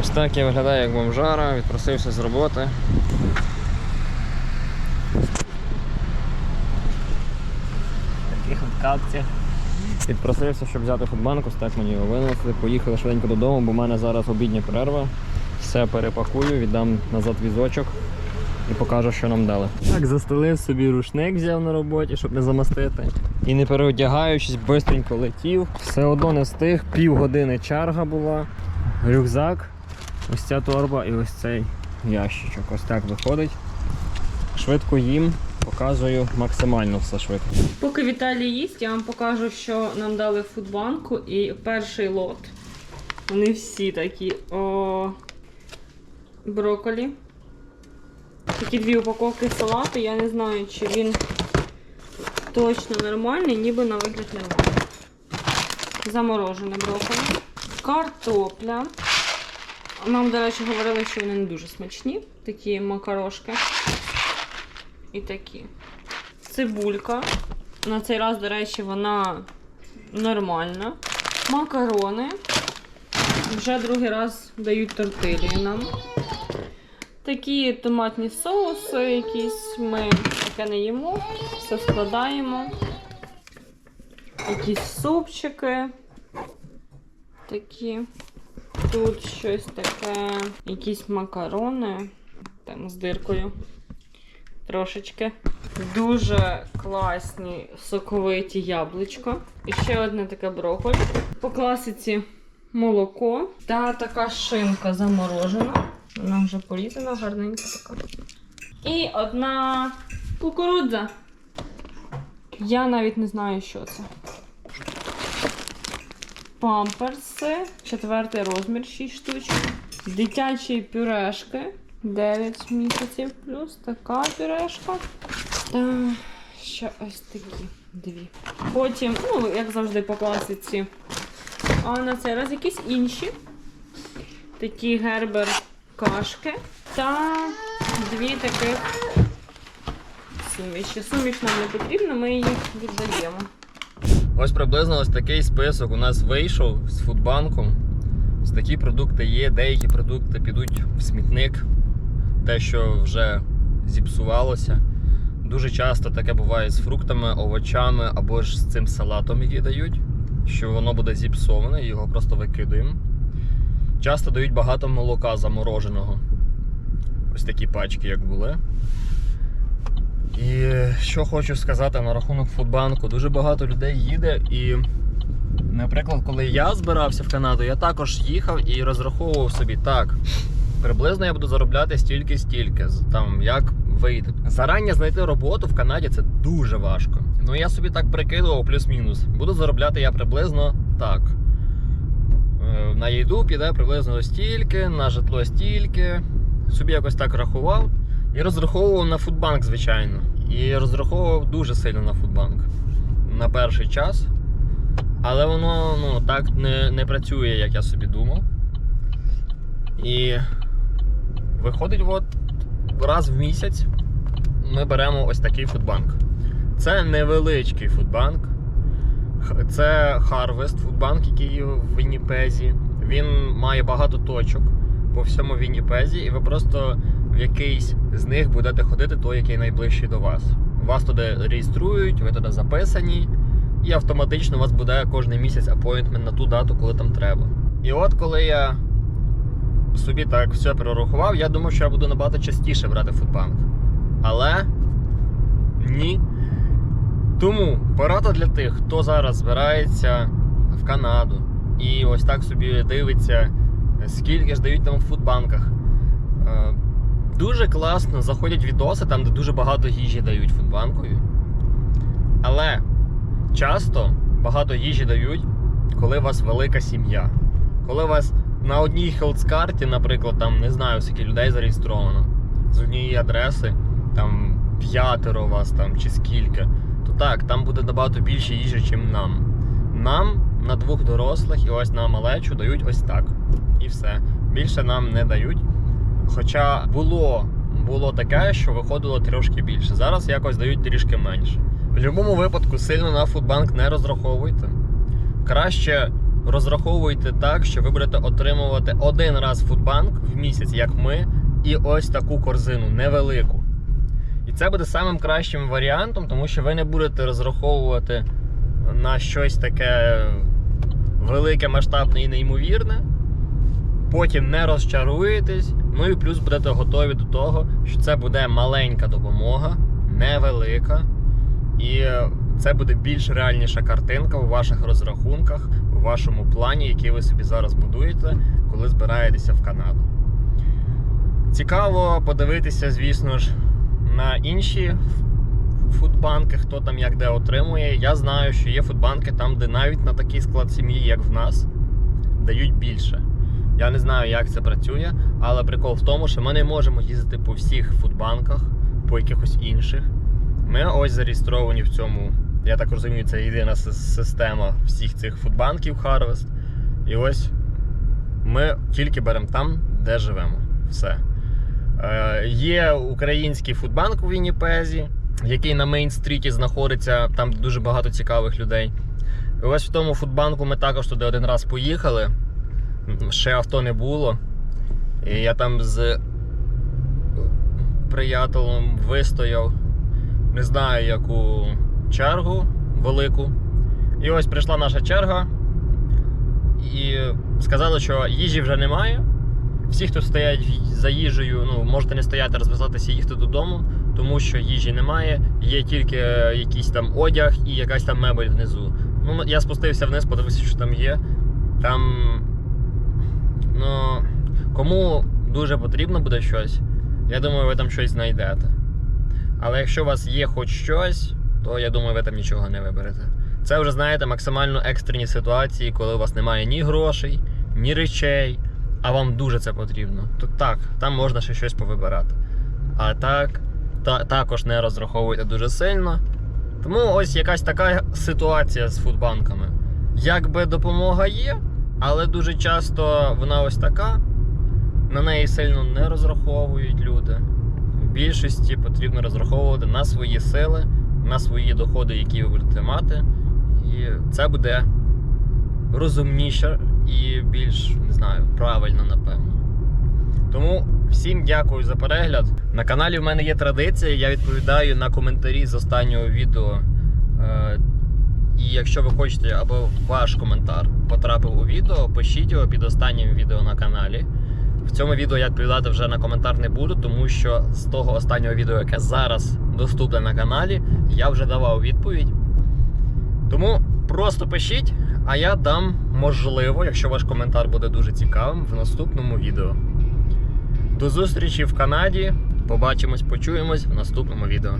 Ось так я виглядаю як бомжара, відпросився з роботи. Таких от капцях. Відпросився, щоб взяти фудбанк, ось так мені його винесли. Поїхали швиденько додому, бо в мене зараз обідня перерва. Все перепакую, віддам назад візочок і покажу, що нам дали. Так, застелив собі рушник, взяв на роботі, щоб не замастити. І не переодягаючись, бистренько летів. Все одно не встиг, півгодини чарга була. Рюкзак, ось ця торба і ось цей ящичок. Ось так виходить. Швидко їм, показую максимально все швидко. Поки Віталій їсть, я вам покажу, що нам дали фудбанку і перший лот. Вони всі такі о, броколі. Такі дві упаковки салату. Я не знаю, чи він точно нормальний, ніби на вигляд нормальний. Заморожене броколі. Картопля. Нам, до речі, говорили, що вони не дуже смачні. Такі макарошки. І такі. Цибулька. На цей раз, до речі, вона нормальна. Макарони. Вже другий раз дають тортилі нам. Такі томатні соуси якісь. Ми таке не їмо. Все складаємо. Якісь супчики. Такі. Тут щось таке. Якісь макарони. Там з диркою. Трошечки. Дуже класні соковиті яблучка. І ще одне таке брокколі. По класиці молоко та така шинка заморожена. Вона вже порізана, гарненька така. І одна кукурудза. Я навіть не знаю, що це. Памперси, четвертий розмір, 6 штучок. Дитячі пюрешки. 9 місяців плюс така пюрешка. Та ще ось такі дві. Потім, ну, як завжди, по класиці. А на цей раз якісь інші. Такі гербер кашки. Та дві таких суміші. Суміш нам не потрібна, ми її віддаємо. Ось приблизно ось такий список у нас вийшов з фудбанком. Ось такі продукти є, деякі продукти підуть в смітник, те, що вже зіпсувалося. Дуже часто таке буває з фруктами, овочами або ж з цим салатом, який дають, що воно буде зіпсоване, його просто викидаємо. Часто дають багато молока замороженого. Ось такі пачки, як були. І що хочу сказати на рахунок фудбанку, дуже багато людей їде і. Наприклад, коли я збирався в Канаду, я також їхав і розраховував собі так. Приблизно я буду заробляти стільки-стільки, там як вийде. Зарані знайти роботу в Канаді це дуже важко. Ну я собі так прикидував плюс-мінус. Буду заробляти я приблизно так. Е, На їду піде приблизно стільки, на житло стільки. Собі якось так рахував. І розраховував на фудбанк, звичайно. І розраховував дуже сильно на фудбанк на перший час. Але воно ну, так не, не працює, як я собі думав. І виходить, от раз в місяць ми беремо ось такий фудбанк. Це невеличкий фудбанк. Це Harvest фудбанк, який в Вінніпезі. Він має багато точок по всьому Вінніпезі, і ви просто якийсь з них будете ходити той, який найближчий до вас. Вас туди реєструють, ви туди записані, і автоматично у вас буде кожен місяць апойнтмент на ту дату, коли там треба. І от коли я собі так все перерахував, я думав, що я буду набагато частіше брати фудбанк. Але ні. Тому порада для тих, хто зараз збирається в Канаду і ось так собі дивиться, скільки ж дають там в фудбанках. Дуже класно заходять відоси там, де дуже багато їжі дають фудбанкові. Але часто багато їжі дають, коли у вас велика сім'я. Коли у вас на одній хелцкарті, наприклад, там не знаю, скільки людей зареєстровано, з однієї адреси, там п'ятеро у вас там чи скільки, то так, там буде набагато більше їжі, ніж нам. Нам на двох дорослих і ось на малечу дають ось так. І все. Більше нам не дають. Хоча було, було таке, що виходило трошки більше. Зараз якось дають трішки менше. В будь-якому випадку сильно на фудбанк не розраховуйте. Краще розраховуйте так, що ви будете отримувати один раз фудбанк в місяць, як ми, і ось таку корзину невелику. І це буде самим кращим варіантом, тому що ви не будете розраховувати на щось таке велике, масштабне і неймовірне. Потім не розчаруєтесь. Ну і плюс будете готові до того, що це буде маленька допомога, невелика. І це буде більш реальніша картинка у ваших розрахунках, у вашому плані, який ви собі зараз будуєте, коли збираєтеся в Канаду. Цікаво подивитися, звісно ж, на інші фудбанки, хто там як де отримує. Я знаю, що є фудбанки там, де навіть на такий склад сім'ї, як в нас, дають більше. Я не знаю, як це працює, але прикол в тому, що ми не можемо їздити по всіх фудбанках, по якихось інших. Ми ось зареєстровані в цьому. Я так розумію, це єдина система всіх цих фудбанків Harvest. І ось ми тільки беремо там, де живемо. Все. Е, є український фудбанк у Вінніпезі, який на Мейн-стріті знаходиться, там дуже багато цікавих людей. І ось в тому фудбанку ми також туди один раз поїхали. Ще авто не було. І я там з приятелем вистояв, не знаю яку чергу велику. І ось прийшла наша черга. І сказали, що їжі вже немає. Всі, хто стоять за їжею, ну, можете не стояти, розв'язатися і їхати додому, тому що їжі немає, є тільки якийсь там одяг і якась там мебель внизу. Ну, я спустився вниз, подивився, що там є. Там. Ну, кому дуже потрібно буде щось, я думаю, ви там щось знайдете. Але якщо у вас є хоч щось, то я думаю, ви там нічого не виберете. Це вже, знаєте, максимально екстрені ситуації, коли у вас немає ні грошей, ні речей, а вам дуже це потрібно. То так, там можна ще щось повибирати. А так, та, також не розраховуйте дуже сильно. Тому ось якась така ситуація з фудбанками. Якби допомога є, але дуже часто вона ось така. На неї сильно не розраховують люди. В більшості потрібно розраховувати на свої сили, на свої доходи, які ви будете мати. І це буде розумніше і більш не знаю, правильно, напевно. Тому всім дякую за перегляд. На каналі в мене є традиція, я відповідаю на коментарі з останнього відео. Якщо ви хочете, аби ваш коментар потрапив у відео, пишіть його під останнім відео на каналі. В цьому відео я відповідати вже на коментар не буду, тому що з того останнього відео, яке зараз доступне на каналі, я вже давав відповідь. Тому просто пишіть, а я дам можливо, якщо ваш коментар буде дуже цікавим, в наступному відео. До зустрічі в Канаді. Побачимось, почуємось в наступному відео.